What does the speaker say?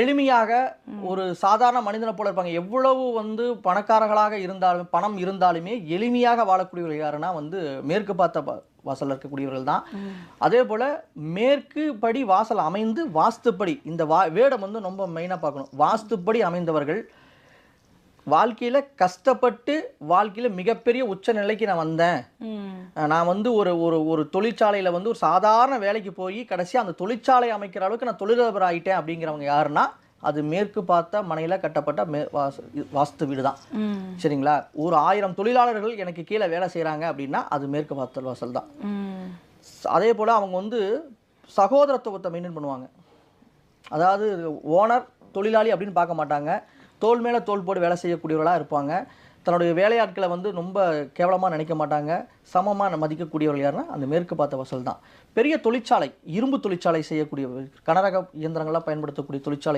எளிமையாக ஒரு சாதாரண மனிதனை போல இருப்பாங்க. எவ்வளவு வந்து பணக்காரர்களாக இருந்தாலும் பணம் இருந்தாலுமே எளிமையாக வாழக்கூடியவர்கள் யாருன்னா வந்து மேற்கு பார்த்த வாசல்ல இருக்கக்கூடியவர்கள் தான். அதே போல மேற்கு படி வாசல் அமைந்து வாஸ்துப்படி இந்த வா வேடம் வந்து ரொம்ப மெயினாக பார்க்கணும். வாஸ்துப்படி அமைந்தவர்கள் வாழ்க்கையில கஷ்டப்பட்டு வாழ்க்கையில மிகப்பெரிய உச்ச நிலைக்கு நான் வந்தேன். நான் வந்து ஒரு ஒரு ஒரு தொழிற்சாலையில வந்து ஒரு சாதாரண வேலைக்கு போய் கடைசியா அந்த தொழிற்சாலை அமைக்கிற அளவுக்கு நான் தொழிலதிபர் ஆயிட்டேன் அப்படிங்கிறவங்க யாருன்னா அது மேற்கு பார்த்த மனையில கட்டப்பட்ட மே வாஸ்து வீடு தான். சரிங்களா ஒரு ஆயிரம் தொழிலாளர்கள் எனக்கு கீழே வேலை செய்றாங்க அப்படின்னா அது மேற்கு பார்த்தல் வாசல் தான். அதே போல் அவங்க வந்து சகோதரத்துவத்தை மெயின்டைன் பண்ணுவாங்க அதாவது ஓனர் தொழிலாளி அப்படின்னு பார்க்க மாட்டாங்க தோல் மேலே தோல் போட்டு வேலை செய்யக்கூடியவர்களாக இருப்பாங்க. தன்னுடைய வேலையாட்களை வந்து ரொம்ப கேவலமாக நினைக்க மாட்டாங்க. சமமாக மதிக்கக்கூடியவர்கள் யாருன்னா அந்த மேற்கு பார்த்த வசல் தான் பெரிய தொழிற்சாலை இரும்பு தொழிற்சாலை செய்யக்கூடிய கனரக இயந்திரங்களாக பயன்படுத்தக்கூடிய தொழிற்சாலை